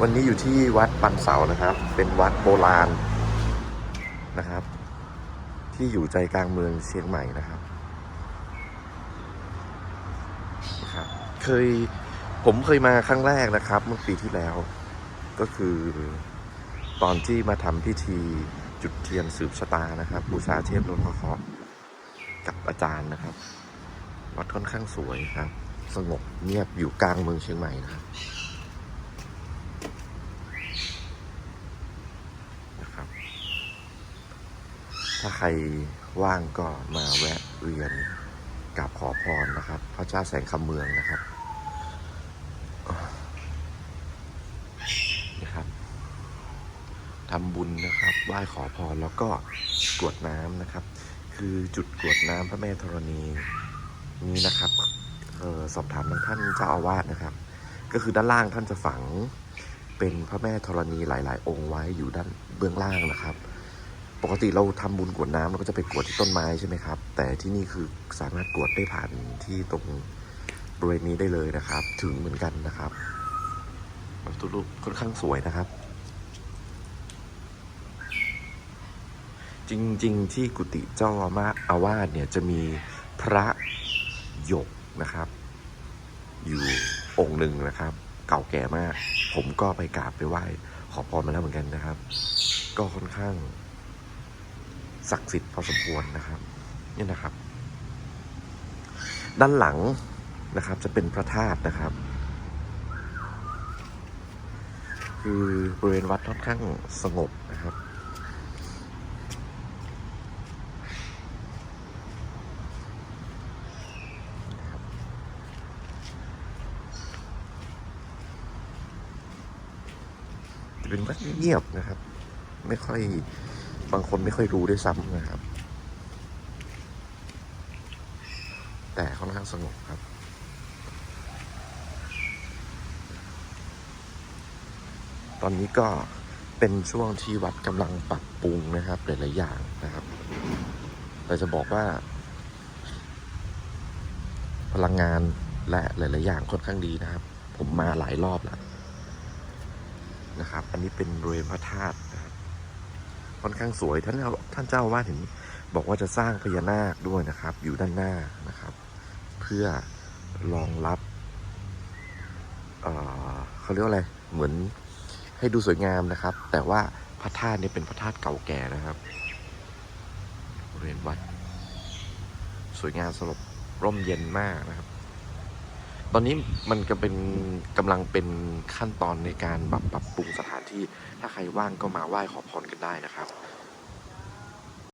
วันนี้อยู่ที่วัดปันเสานะครับ เป็นวัดโบราณนะครับ ที่อยู่ใจกลางเมืองเชียงใหม่นะครับนะครับ เคยผมเคยมาครั้งแรกนะครับ เมื่อปีที่แล้ว ก็คือตอนที่มาทำพิธีจุดเทียนสืบชะตานะครับ บูชาเทพนนทเคราะห์กับอาจารย์นะครับ วัดค่อนข้างสวยครับ สงบเงียบอยู่กลางเมืองเชียงใหม่นะครับ ถ้าใครว่างก็มาแวะเวียนกับขอพรนะครับ พระเจ้าแสงคำเมืองนะครับนะครับทำบุญนะครับไหว้ขอพรแล้วก็กรวดน้ำนะครับ คือจุดกรวดน้ำพระแม่ธรณีนี้นะครับออสอบถามทางท่านเจ้าอาวาสนะครับ ก็คือด้านล่างท่านจะฝังเป็นพระแม่ธรณีหลาย ๆ องค์ไว้อยู่ด้านเบื้องล่างนะครับ ปกติเราทำบุญกวดน้ำเราก็จะไปกวดที่ต้นไม้ใช่ไหมครับ แต่ที่นี่คือสามารถกวดได้ผ่านที่ตรงบริเวณนี้ได้เลยนะครับ ถึงเหมือนกันนะครับพระพุทธรูปค่อนข้างสวยนะครับ จริง ๆ ที่กุฏิเจ้าอามาอาวาสเนี่ยจะมีพระหยกนะครับ อยู่องค์หนึ่งนะครับ เก่าแก่มาก ผมก็ไปกราบไปไหว้ขอพรมาแล้วเหมือนกันนะครับ ก็ค่อนข้าง ศักดิ์สิทธิ์พอสมควรนะครับนี่นะครับ ด้านหลังนะครับ จะเป็นพระธาตุนะครับ คือบริเวณวัดค่อนข้างสงบนะครับจะเป็นวัดเงียบนะครับ ไม่ค่อย บางคนไม่ค่อยรู้ด้วยซ้ำนะครับ แต่ค่อนข้างสงบครับ ตอนนี้ก็เป็นช่วงที่วัดกำลังปรับปรุงนะครับหลายๆอย่างนะครับแต่จะบอกว่า พลังงานและหลาย ๆ อย่างค่อนข้างดีนะครับ ผมมาหลายรอบแล้วนะครับ อันนี้เป็นบริเวณพระธาตุนะครับ ค่อนข้างสวยท่านเจ้าท่านเจ้าว่าสเห็นบอกว่าจะสร้างพญานาคด้วยนะครับ อยู่ด้านหน้านะครับ เพื่อรองรับเเขาเรียกว่าอะไรเหมือนให้ดูสวยงามนะครับ แต่ว่าพระธาตุนี่เป็นพระธาตุเก่าแก่นะครับบริเวณวัด สวยงามสงบร่มเย็นมากนะครับ ตอนนี้มันก็เป็นกำลังเป็นขั้นตอนในการปรับปรับปรุงสถานที่ ถ้าใครว่างก็มาไหว้ขอพรกันได้นะครับ